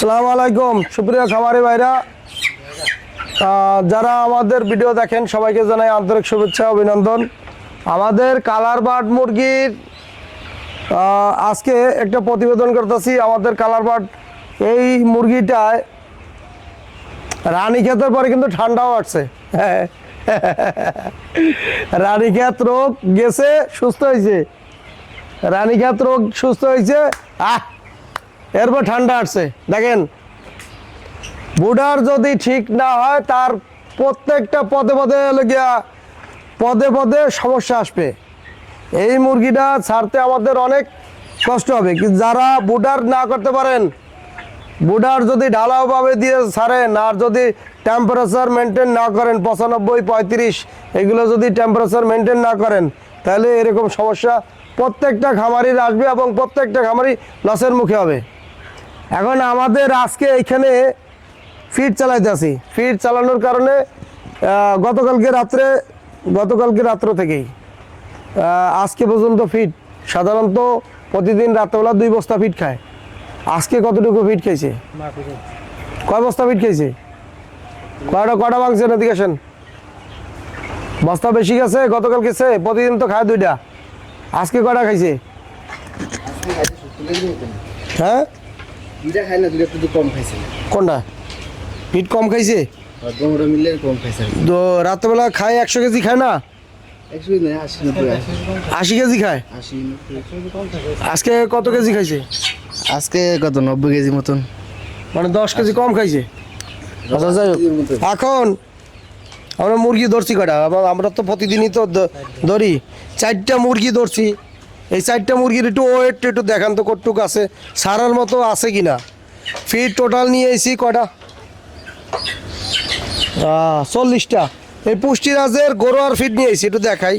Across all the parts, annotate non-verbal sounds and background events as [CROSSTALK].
সালাম আলাইকুম। সুপ্রিয় খামারি ভাইরা যারা আমাদের ভিডিও দেখেন, সবাইকে জানাই আন্তরিক শুভেচ্ছা, অভিনন্দন। আমাদের কালার বার্ড মুরগির আজকে একটা প্রতিবেদন করতেছি। আমাদের কালার বার্ড এই মুরগিটায় রানীক্ষেতের পরে কিন্তু ঠান্ডাও আসছে। হ্যাঁ [LAUGHS] রানীক্ষেত রোগ গেছে, সুস্থ হয়েছে। রানীক্ষেত রোগ সুস্থ হয়েছে। আহ! এরপর ঠান্ডা আসছে। দেখেন, বুডার যদি ঠিক না হয়, তার প্রত্যেকটা পদে পদে গিয়া পদে পদে সমস্যা আসবে। এই মুরগিটা ছাড়তে আমাদের অনেক কষ্ট হবে। কিন্তু যারা বুডার না করতে পারেন, বুডার যদি ঢালাওভাবে দিয়ে ছাড়েন, আর যদি টেম্পারেচার মেনটেন না করেন, পঁচানব্বই, পঁয়ত্রিশ, এগুলো যদি টেম্পারেচার মেনটেন না করেন, তাহলে এরকম সমস্যা প্রত্যেকটা খামারির আসবে এবং প্রত্যেকটা খামারি লসের মুখে হবে। এখন আমাদের আজকে এইখানে ফিড চালাইতে আছি। ফিড চালানোর কারণে গতকালকে রাত্রে, গতকালকে রাত্র থেকেই আজকে পর্যন্ত ফিড সাধারণত প্রতিদিন রাত্রেবেলা দুই বস্তা ফিড খায়। আজকে কতটুকু ফিড খেয়েছে কয় বস্তা ফিড খেয়েছে কয়টা কয়টা ভাঙছে এদিকে বস্তা বেশি গেছে গতকাল গেছে প্রতিদিন তো খায় দুইটা। আজকে কয়টা খাইছে? হ্যাঁ? দুইটা খাই না দুইটা একটু কম খাইছে। কোনটা? ফিট কম খাইছে? দুটো মিলে কম খাইছে তো রাত্রেবেলা খায় একশো কেজি খায় না? আশি কেজি খায়? আজকে কত কেজি খাইছে? আজকে কত নব্বই কেজি মতন। মানে দশ কেজি কম খাইছে? আচ্ছা। এখন আমরা মুরগি ধরছি কটা আবার আমরা তো প্রতিদিনই তো ধরি। চারটা মুরগি ধরছি। এই চারটা মুরগির একটু ওয়েট, একটু দেখান তো কটুক আছে। সারার মতো আছে কিনা? ফিট টোটাল নিয়ে এসি কটা চল্লিশটা। এই পুষ্টিরাজের গরুয়ার ফিট নিয়ে এসি একটু দেখাই।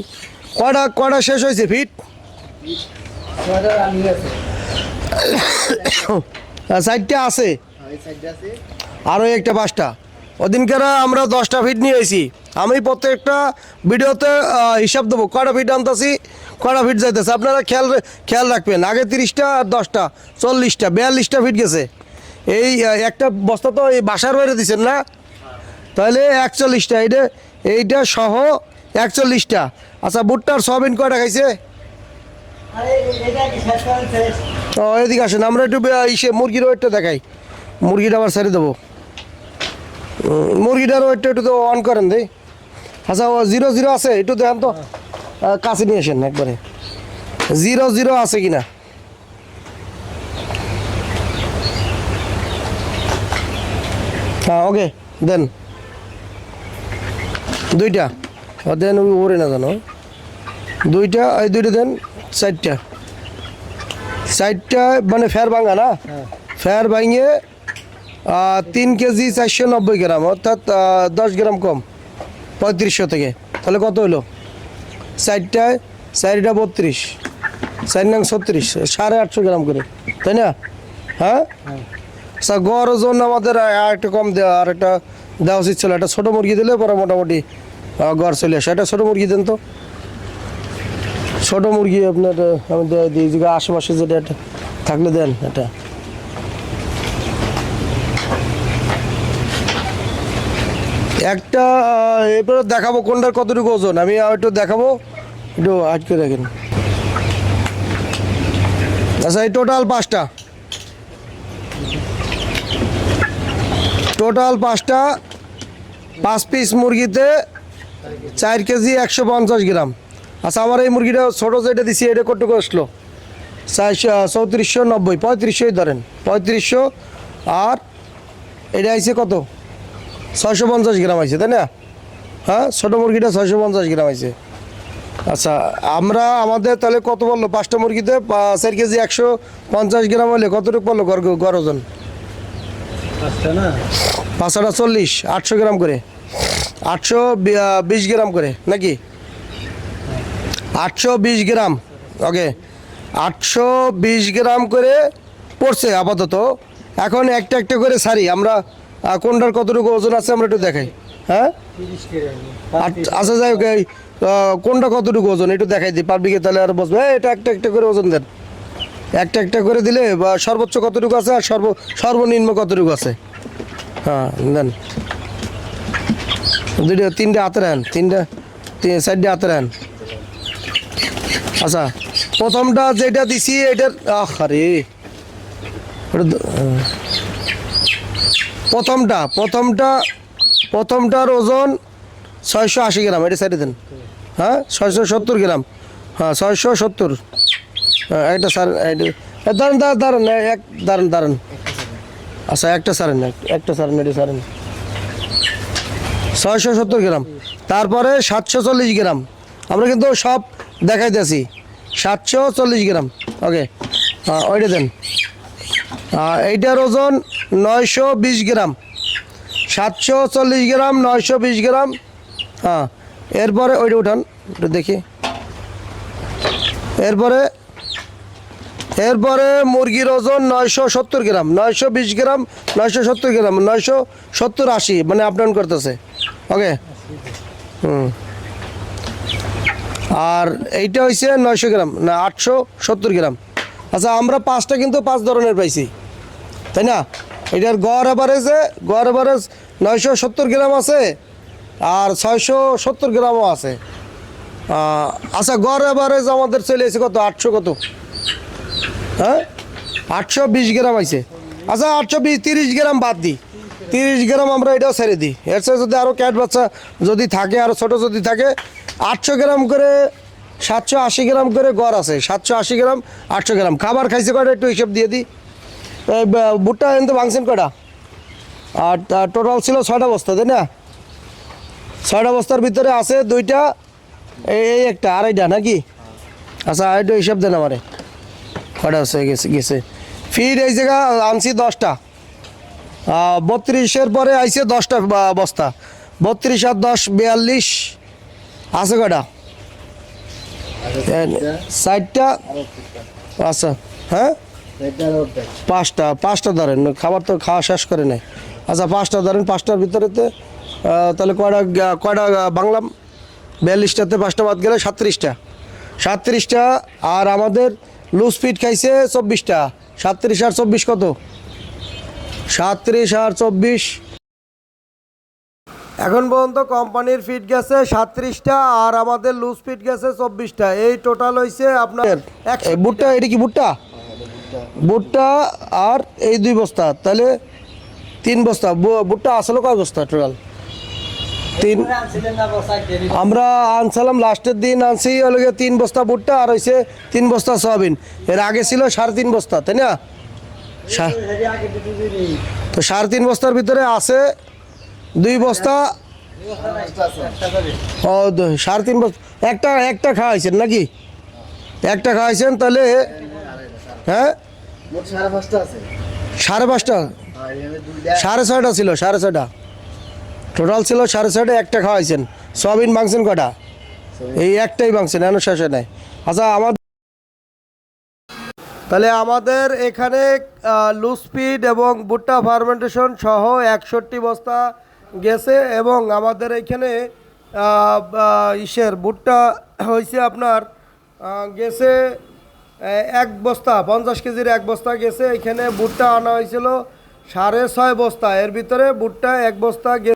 কটা কটা শেষ হয়েছে ফিট [COUGHS] চারটা আছে। আরও একটা পাঁচটা। ওদিনকার আমরা দশটা ফিট নিয়ে এসি আমি প্রত্যেকটা ভিডিওতে হিসাব দেবো। কটা ফিট আনতেছি? কটা ফিট যাইতেছে? আপনারা খেয়াল খেয়াল রাখবেন, আগে তিরিশটা আর দশটা, চল্লিশটা, বিয়াল্লিশটা ফিট গেছে। এই একটা বস্তা তো এই বাসার বাইরে দিচ্ছেন না? তাহলে একচল্লিশটা, এইটা এইটা সহ একচল্লিশটা। আচ্ছা ভুট্টার সয়াবিন কয়টা খাইছে? ও, এদিকে আসেন, আমরা একটু ইসে মুরগির ওয়েটটা দেখাই। মুরগিটা আবার ছেড়ে দেবো। মুরগিটার ওয়েটটা একটু তো অন করেন দেই। আচ্ছা ও জিরো জিরো আছে, একটু দেখেন তো। কাছে নিয়ে আসেন একবারে। জিরো জিরো আছে কিনা? হ্যাঁ ওকে দেন। দুইটা। দেন ওই ওরে না জানো। দুইটা এই দুইটা দেন চারটা। চারটা মানে ফের ভাঙা না? ফের ভাঙিয়ে তিন কেজি চারশো নব্বই গ্রাম অর্থাৎ দশ গ্রাম কম পঁয়ত্রিশশো থেকে। তাহলে কত হলো? চারটায় চারিটা বত্রিশ। চার নং ছত্রিশ, সাড়ে আটশো গ্রাম করে, তাই না? হ্যাঁ? আচ্ছা গড় ওজন আমাদের আর একটা কম দেওয়া আর একটা দেওয়া উচিত ছিল। একটা ছোটো মুরগি দিলে পরে মোটামুটি গড় চলে আসে। একটা ছোটো মুরগি দেন তো। ছোট মুরগি আপনার আমি দিই আশেপাশে যেটা থাকলে দেন এটা একটা এরপরে দেখাবো কোনটার কতটুকু ওজন। আমি একটু দেখাবো। একটু আটকে রাখেন। আচ্ছা এই টোটাল পাঁচটা। টোটাল পাঁচটা। পাঁচ পিস মুরগিতে চার কেজি একশো পঞ্চাশ গ্রাম। আচ্ছা আমার এই মুরগিটা ছোটো যেটা দিছি, এটা কতটুকু আসলো? চারশো চৌত্রিশশো নব্বই, পঁয়ত্রিশশোই ধরেন। পঁয়ত্রিশশো আর এটা আইছে কত? ছয়শো পঞ্চাশ গ্রাম আছে তাই না? হ্যাঁ ছোটো মুরগিটা ছয়শো পঞ্চাশ গ্রাম আছে আচ্ছা আমরা আমাদের তাহলে কত বলল পাঁচটা মুরগিতে চার কেজি একশো পঞ্চাশ গ্রাম হলে কতটুকু বলল গড় ওজন? পাঁচশোটা চল্লিশ আটশো গ্রাম করে। আটশো বিশ গ্রাম করে নাকি? আটশো বিশ গ্রাম ওকে। আটশো বিশ গ্রাম করে পড়ছে আপাতত। এখন একটা একটা করে সারি আমরা কোনটার কতটুকু ওজন আছে আমরা একটু দেখাই হ্যাঁ? আচ্ছা যাই হোক কোনটা কতটুকু ওজন, একটু দেখাই দিই পাবলিকে তাহলে আর বসবে। এটা একটা একটা করে ওজন দেন। একটা একটা করে দিলে, বা সর্বোচ্চ কতটুকু আছে আর সর্ব, সর্বনিম্ন কতটুকু আছে? হ্যাঁ দেন। দুটো তিনটে হাতে নেন তিনটে, তিন, চারটে হাতে নেন আচ্ছা প্রথমটা যেটা দিছি, এটার, আহ, আরে, ওটা। প্রথমটা প্রথমটা প্রথমটার ওজন ছয়শো আশি গ্রাম এটা সাইডে দেন। হ্যাঁ ছয়শো সত্তর গ্রাম। হ্যাঁ ছয়শো সত্তর। হ্যাঁ, একটা স্যার দাঁড়ান দাঁড়ান দাঁড়ান এক দাঁড়ান দাঁড়ান। আচ্ছা একটা সারেন একটা সারেন এটা সারেন। ছয়শো সত্তর গ্রাম। তারপরে সাতশো চল্লিশ গ্রাম। আমরা কিন্তু সব দেখাইতেছি। সাতশো চল্লিশ গ্রাম। ওকে। হ্যাঁ ওইটা দেন। এইটার ওজন নয়শো বিশ গ্রাম। সাতশো চল্লিশ গ্রাম, নয়শো বিশ গ্রাম। হ্যাঁ এরপরে ওইটা উঠান একটু দেখি। এরপরে এরপরে মুরগির ওজন নয়শো সত্তর গ্রাম, নয়শো বিশ গ্রাম, নয়শো সত্তর গ্রাম, নয়শো সত্তর আশি মানে আপ ডাউন করতেছে। ওকে হুম। আর এইটা হয়েছে নয়শো গ্রাম, না, আটশো সত্তর গ্রাম। আচ্ছা আমরা পাঁচটা কিন্তু পাঁচ ধরনের পাইছি। তাই না? এটার গড় অ্যাভারেজে গড় অ্যাভারেজ নয়শো সত্তর গ্রাম আছে আর ছয়শো সত্তর গ্রামও আছে। আচ্ছা গড় অ্যাভারেজ আমাদের চলে এসে কত? আটশো কত? হ্যাঁ? আটশো বিশ গ্রাম আছে আচ্ছা আটশো বিশ, তিরিশ গ্রাম বাদ দিই তিরিশ গ্রাম আমরা এটাও ছেড়ে দিই এর যদি আরও ক্যাট বাচ্চা যদি থাকে আরও ছোটো যদি থাকে, আটশো গ্রাম করে সাতশো আশি গ্রাম করে গড় আছে, সাতশো আশি গ্রাম, আটশো গ্রাম। খাবার খাইছে কয়টা? একটু হিসেব দিয়ে দিই। ভুট্টা কিন্তু ভাঙছেন কয়টা? আর টোটাল ছিল ছয়টা বস্তা, তাই না? ছয়টা বস্তার ভিতরে আছে দুইটা এই একটা, আড়াইটা, নাকি? আচ্ছা আড়াইটা হিসাব দেন আমারে। কটা আছে, গেছে গেছে। ফির এই জায়গা, আনছি দশটা। বত্রিশের পরে আইছে দশটা বস্তা। বত্রিশ আর দশ, বিয়াল্লিশ। আছে কটা ষাটটা আচ্ছা হ্যাঁ? পাঁচটা পাঁচটা ধরেন, খাবার তো খাওয়া শেষ করে নাই। আচ্ছা পাঁচটা ধরেন, পাঁচটার ভিতরেতে তাহলে কয়টা কয়টা বাংলাম? বিয়াল্লিশটাতে পাঁচটা বাদ গেলে সাতত্রিশটা। সাতত্রিশটা, আর আমাদের লুজ ফিট খাইছে চব্বিশটা। সাতত্রিশ আর চব্বিশ কত? সাতত্রিশ আর চব্বিশ এখন পর্যন্ত কোম্পানির ফিট গেছে সাতত্রিশটা আর আমাদের লুজ ফিট গেছে চব্বিশটা। এই টোটাল হয়েছে আপনার ভুট্টা এটা কি বুটটা? ভুট্টা আর এই দুই বস্তা তাহলে তিন বস্তা। ভুট্টা আসলে কয় বস্তা টোটাল তিন আমরা আনছিলাম লাস্টের দিন আনছি হলো তিন বস্তা ভুট্টা আর হয়েছে তিন বস্তা সয়াবিন। এর আগে ছিল সাড়ে তিন বস্তা তাই না? তো সাড়ে তিন বস্তার ভিতরে আছে দুই বস্তা? ও সাড়ে তিন বস্তা। একটা একটা খাওয়াইছেন নাকি? একটা খাওয়াইছেন তাহলে হ্যাঁ? সাড়ে পাঁচটা সাড়ে দুইটা। সাড়ে ছয়টা ছিল সাড়ে ছয়টা। টোটাল ছিল সাড়ে ছয়টা একটা খাওয়াইছেন। সয়াবিন মাংসেন কটা? এই একটাই মাংসেন এখনও শেষ হয় নাই। আচ্ছা আমার তাহলে আমাদের এখানে লুসপিড এবং ভুট্টা ফার্মেন্টেশন সহ একষট্টি বস্তা গেছে এবং আমাদের এখানে ইসের ভুট্টা হয়েছে আপনার গেছে এক বস্তা পঞ্চাশ কেজির এক বস্তা গেছে। এখানে ভুট্টা আনা হয়েছিল সাড়ে ছয় বস্তা। এর ভিতরে ভুট্টা এক বস্তা গে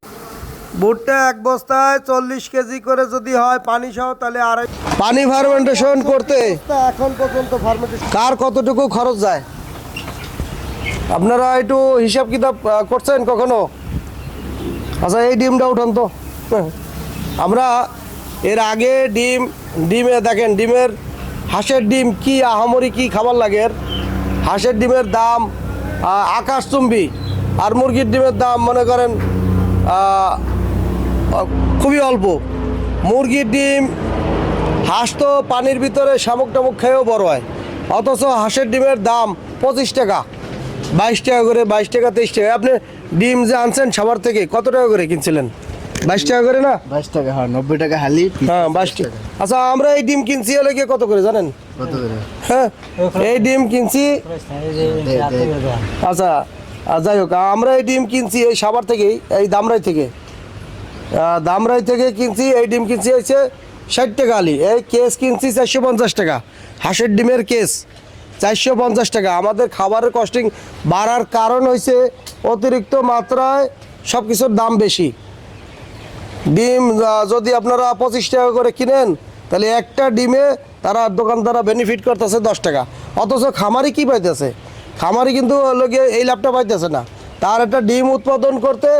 ভুট্টা এক বস্তায় চল্লিশ কেজি করে যদি হয় পানি সহ তাহলে আড়াই পানি ফার্মেন্টেশন করতে। এখন পর্যন্ত ফার্মেন্টেশন কার কতটুকু খরচ যায়? আপনারা একটু হিসাব কিতাব করছেন কখনো? আচ্ছা এই ডিমটা উঠান তো। হ্যাঁ। আমরা এর আগে ডিম, ডিমে দেখেন, ডিমের হাঁসের ডিম কি আহামরি কি খাবার লাগে হাঁসের ডিমের দাম আকাশচুম্বী আর মুরগির ডিমের দাম মনে করেন খুবই অল্প। মুরগির ডিম, হাঁস তো পানির ভিতরে শামুক টামুক খেয়েও বড় হয়। অথচ হাঁসের ডিমের দাম পঁচিশ টাকা, বাইশ টাকা করে, বাইশ টাকা, তেইশ টাকা। আপনি ডিম যে আনছেন সবার থেকে কত টাকা করে কিনছিলেন? বাইশ টাকা করে না? বাইশ টাকা হ্যাঁ নব্বই টাকা হালি হ্যাঁ বাইশ টাকা। আচ্ছা আমরা এই ডিম কিনছি হলে গিয়ে কত করে জানেন? কত করে? হ্যাঁ এই ডিম কিনছি। আচ্ছা আর যাই হোক আমরা এই ডিম কিনছি এই সাভার থেকেই এই দামরাই থেকে। দামরাই থেকে কিনছি এই ডিম কিনছি হচ্ছে ষাট টাকা আলি এই কেস কিনছি চারশো পঞ্চাশ টাকা। হাঁসের ডিমের কেস চারশো পঞ্চাশ টাকা। আমাদের খাবারের কস্টিং বাড়ার কারণ হয়েছে অতিরিক্ত মাত্রায় সব কিছুর দাম বেশি। ডিম যদি আপনারা পঁচিশ টাকা করে কিনেন, তাহলে একটা ডিমে তারা দোকানদাররা বেনিফিট করতেছে দশ টাকা। অথচ খামারি কি পাইতেছে? খামারি কিন্তু লোকে এই লাভটা পাইতেছে না। তার একটা ডিম উৎপাদন করতে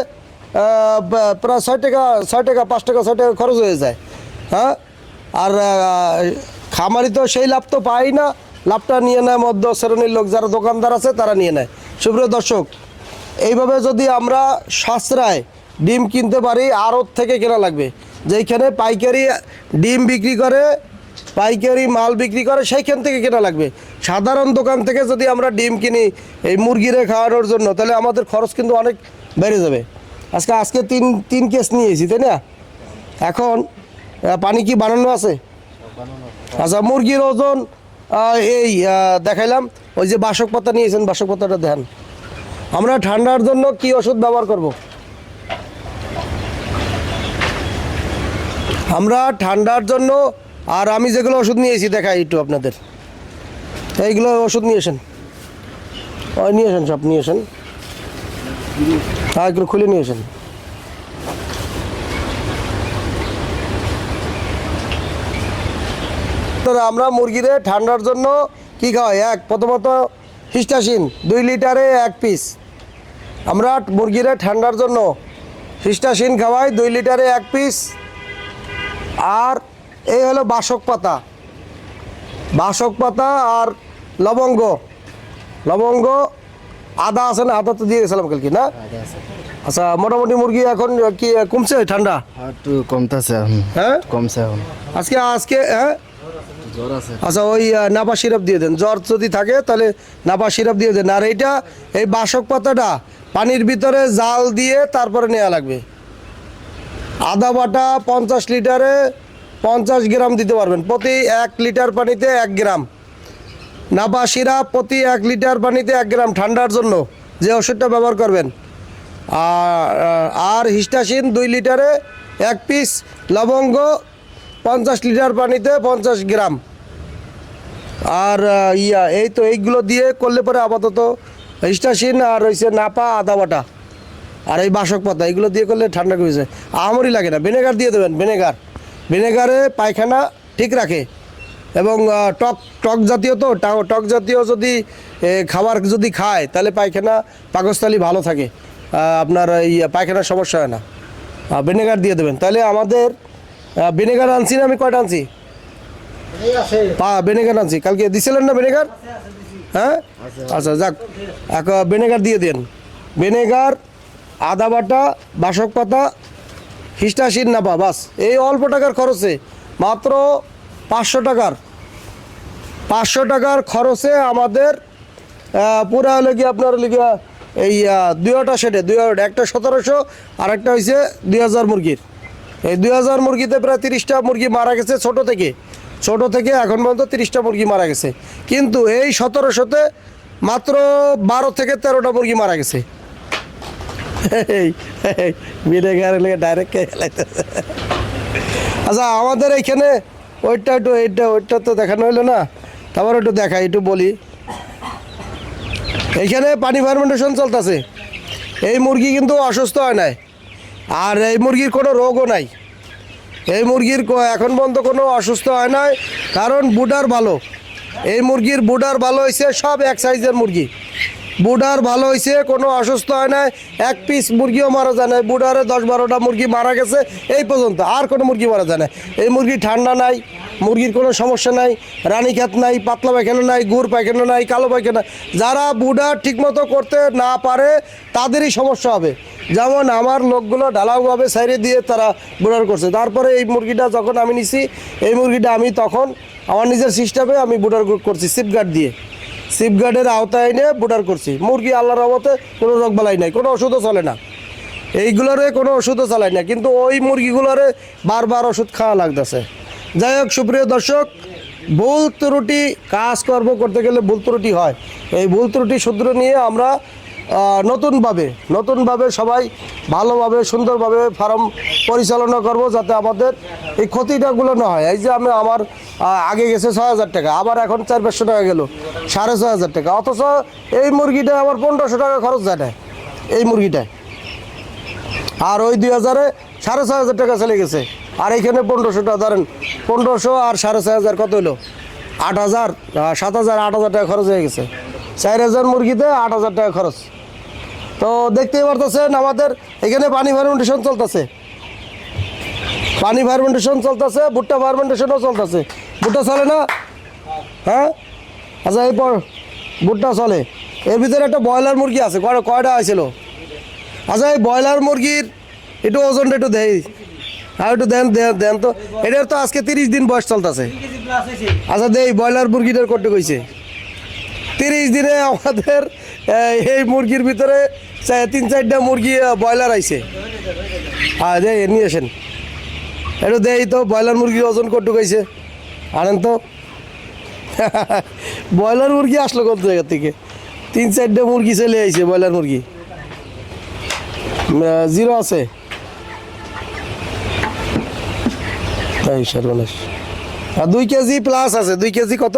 প্রায় ছয় টাকা ছয় টাকা, পাঁচ টাকা, ছয় টাকা খরচ হয়ে যায়। হ্যাঁ? আর খামারি তো সেই লাভ তো পায় না। লাভটা নিয়ে নেয় মধ্য শ্রেণির লোক, যারা দোকানদার আছে, তারা নিয়ে নেয়। সুপ্রিয় দর্শক এইভাবে যদি আমরা সাশ্রয় ডিম কিনতে পারি, আড়ত থেকে কেনা লাগবে। যেইখানে পাইকারি ডিম বিক্রি করে, পাইকারি মাল বিক্রি করে, সেইখান থেকে কেনা লাগবে। সাধারণ দোকান থেকে যদি আমরা ডিম কিনি এই মুরগিরে খাওয়ানোর জন্য, তাহলে আমাদের খরচ কিন্তু অনেক বেড়ে যাবে। আজকে আজকে তিন তিন কেস নিয়েছি, তাই না? এখন পানি কি বানানো আছে? আচ্ছা মুরগির ওজন এই দেখাইলাম। ওই যে বাসক পাতা নিয়েছেন, বাসক পাতাটা দেখান। আমরা ঠান্ডার জন্য কি ওষুধ ব্যবহার করব? আমরা ঠান্ডার জন্য, আর আমি যেগুলো ওষুধ নিয়েছি, দেখাই একটু আপনাদের। এইগুলো ওষুধ নিয়েছেন ওই নিয়েছেন সব নিয়েছেন হ্যাঁ এগুলো খুলে নিয়েছেন আমরা মুরগিদের ঠান্ডার জন্য কি খাওয়াই? এক, প্রথমত হিস্টাসিন দুই লিটারে এক পিস। আমরা মুরগিরে ঠান্ডার জন্য হিস্টাসিন খাওয়াই দুই লিটারে এক পিস। আর এই হলো বাসক পাতা। বাসক পাতা আর লবঙ্গ। লবঙ্গ আদা আছে না? আদা তো দিয়ে গেছিলাম কালকে না? আচ্ছা মোটামুটি মুরগি এখন কি কমছে ঠান্ডা? একটু কমতেছে হ্যাঁ? কমছে এখন। আজকে আজকে হ্যাঁ? আচ্ছা ওই নাপা সিরাপ দিয়ে দেন। জ্বর যদি থাকে, তাহলে নাপা সিরাপ দিয়ে দেন। আর এইটা, এই বাসক পাতাটা পানির ভিতরে জাল দিয়ে তারপরে নেওয়া লাগবে। আদা বাটা পঞ্চাশ লিটারে পঞ্চাশ গ্রাম দিতে পারবেন। প্রতি এক লিটার পানিতে এক গ্রাম। নাপা সিরাপ প্রতি এক লিটার পানিতে এক গ্রাম ঠান্ডার জন্য যে ওষুধটা ব্যবহার করবেন। আর হিস্টাসিন দুই লিটারে এক পিস লবঙ্গ পঞ্চাশ লিটার পানিতে পঞ্চাশ গ্রাম। আর ইয়া, এই তো এইগুলো দিয়ে করলে পরে আপাতত হিস্টাসিন আর হয়েছে নাপা, আদা বাটা আর এই বাসক পাতা, এগুলো দিয়ে করলে ঠান্ডা করেছে আমরই লাগে না, ভিনেগার দিয়ে দেবেন, ভিনেগার। ভিনেগারে পায়খানা ঠিক রাখে এবং টক টক জাতীয় তো টক জাতীয় যদি খাবার যদি খায়, তাহলে পায়খানা, পাকস্থলী ভালো থাকে। আপনার এই পায়খানার সমস্যা হয় না। ভিনেগার দিয়ে দেবেন, তাহলে আমাদের ভিনেগার আনছি না আমি কয়টা আনছি? পা ভিনেগার আনছি। কালকে দিছিলেন না ভিনেগার হ্যাঁ? আচ্ছা যাক। এক ভিনেগার দিয়ে দেন। ভিনেগার আদা বাটা বাসক পাতা হিস্টাসিন নাপা বাস। এই অল্প টাকার খরচে মাত্র পাঁচশো টাকার। পাঁচশো টাকার খরচে আমাদের পুরা হলে কি আপনার হলে গিয়া এই দুইটা সেটে দুই একটা সতেরোশো আর একটা হয়েছে দুই হাজার মুরগির। এই দুই হাজার মুরগিতে প্রায় তিরিশটা মুরগি মারা গেছে ছোট থেকে। ছোট থেকে এখন পর্যন্ত তিরিশটা মুরগি মারা গেছে। কিন্তু এই সতেরোশোতে মাত্র বারো থেকে তেরোটা মুরগি মারা গেছে। ডাইরেক্ট আচ্ছা আমাদের এইখানে ওইটা একটু, এইটা, ওইটা তো দেখানো হলো না। তারপর একটু দেখাই, একটু বলি। এইখানে পানি ফার্মেন্টেশন চলতেছে। এই মুরগি কিন্তু অসুস্থ হয় নাই। আর এই মুরগির কোনো রোগও নাই। এই মুরগির এখন পর্যন্ত কোনো অসুস্থ হয় নাই, কারণ বুডার ভালো। এই মুরগির বুডার ভালো হয়েছে সব এক সাইজের মুরগি। বুডার ভালো হয়েছে কোনো অসুস্থ হয় নাই, এক পিস মুরগিও মারা যায় না বুডারে দশ বারোটা মুরগি মারা গেছে, এই পর্যন্ত আর কোনো মুরগি মারা যায় না এই মুরগি ঠান্ডা নাই, মুরগির কোনো সমস্যা নাই রানীক্ষেত নাই, পাতলা পায়খানা নাই, গুড় পায়খানা নাই, কালো পায়খানা যারা বুডার ঠিকমতো করতে না পারে, তাদেরই সমস্যা হবে। যেমন আমার লোকগুলো ঢালাওভাবে সাইডে দিয়ে তারা বুডার করছে। তারপরে এই মুরগিটা যখন আমি নিছি, এই মুরগিটা আমি তখন আমার নিজের সিস্টেমে আমি বুডার করছি, সিপগার্ড দিয়ে। সিপগার্ডের আওতায় এনে বুডার করছি। মুরগি আল্লাহর রহমতে কোনো রোগ বালাই নাই, কোনো ওষুধও চলে না। এইগুলোরে কোনো ওষুধও চালাই না, কিন্তু ওই মুরগিগুলোরে বারবার ওষুধ খাওয়া লাগতেছে। যাই হোক, সুপ্রিয় দর্শক, ভুল ত্রুটি কাজ কর্ম করতে গেলে ভুল ত্রুটি হয়। এই ভুল ত্রুটি শুধরে নিয়ে আমরা নতুনভাবে নতুনভাবে সবাই ভালোভাবে, সুন্দরভাবে ফার্ম পরিচালনা করব যাতে আমাদের এই ক্ষতিটাগুলো না হয়। এই যে আমি আমার আগে গেছে ছয় হাজার টাকা, আবার এখন চার পাঁচশো টাকা গেল, সাড়ে ছয় হাজার টাকা। অথচ এই মুরগিটা আমার পনেরোশো টাকা খরচ যায় না, এই মুরগিটায়। আর ওই দুই হাজারে সাড়ে ছয় হাজার টাকা চলে গেছে। আর এইখানে পনেরোশো টাকা ধরেন পনেরোশো আর সাড়ে ছয় হাজার কত হলো? আট হাজার সাত হাজার, আট হাজার টাকা খরচ হয়ে গেছে। চার হাজার মুরগিতে আট হাজার টাকা খরচ। তো দেখতেই পারতেছেন আমাদের এখানে পানি ফার্মেন্টেশন চলতেছে। পানি ফার্মেন্টেশন চলতেছে ভুট্টা ফার্মেন্টেশনও চলতেছে। ভুট্টা চলে না? হ্যাঁ? আচ্ছা এরপর ভুট্টা চলে। এর ভিতরে একটা ব্রয়লার মুরগি আছে কয়টা কয়টা হয়েছিল? আচ্ছা এই ব্রয়লার মুরগির একটু ওজনটা একটু দেই। আর একটু দেন দেন তো। এটার তো আজকে তিরিশ দিন বয়স চলতেছে। আচ্ছা দেই ব্রয়লার মুরগিটার করতে কইছে? তিরিশ দিনে আমাদের এই, মুরগির ভিতরে তিন চারটা মুরগি ব্রয়লার আইছে। হ্যাঁ দেই নিয়ে আসেন। একটু দেই তো, ব্রয়লার মুরগির ওজন কটুক হয়েছে আনেন তো। ব্রয়লার মুরগি [LAUGHS] আসলো কত জায়গা থেকে? তিন চারটে মুরগি চলে আইছে, ব্রয়লার মুরগি। জিরো আছে। আর দুই কেজি প্লাস আছে, দুই কেজি কত?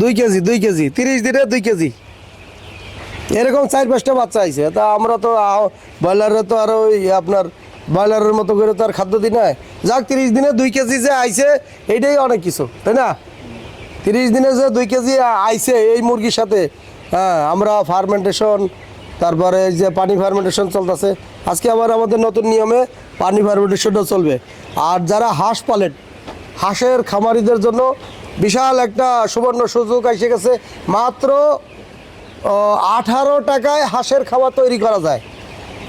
দুই কেজি দুই কেজি, তিরিশ দিনে দুই কেজি। এরকম চার পাঁচটা বাচ্চা আইছে। তা আমরা তো আহ, ব্রয়লারের তো আর ওই আপনার ব্রয়লারের মতো করে তো আর খাদ্য দিই না। যাক তিরিশ দিনে দুই কেজি যে আইছে এইটাই অনেক কিছু তাই না? তিরিশ দিনে যে দুই কেজি আইছে এই মুরগির সাথে হ্যাঁ আমরা ফার্মেন্টেশন তারপরে যে পানি ফার্মেন্টেশন চলতেছে। আজকে আবার আমাদের নতুন নিয়মে পানি ফার্মেন্টেশনও চলবে। আর যারা হাঁস পালেন হাঁসের খামারিদের জন্য বিশাল একটা সুবর্ণ সুযোগ এসে গেছে। মাত্র আঠারো টাকায় হাঁসের খাবার তৈরি করা যায়।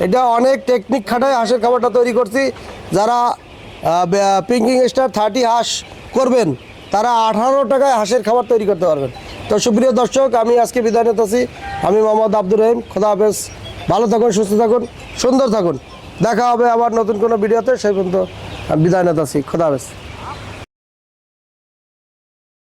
এটা অনেক টেকনিক খাটায় হাঁসের খাবারটা তৈরি করছি। যারা পিঙ্কিং স্টার থার্টি হাঁস করবেন, তারা আঠারো টাকায় হাঁসের খাবার তৈরি করতে পারবেন। তো সুপ্রিয় দর্শক, আমি আজকে বিদায় নিতেছি আমি মোহাম্মদ আব্দুর রহিম। খোদা হাফেজ। ভালো থাকুন, সুস্থ থাকুন, সুন্দর থাকুন। দেখা হবে আবার নতুন কোনো ভিডিওতে। সেই পর্যন্ত বিদায় নিতেছি খোদা হাফেজ।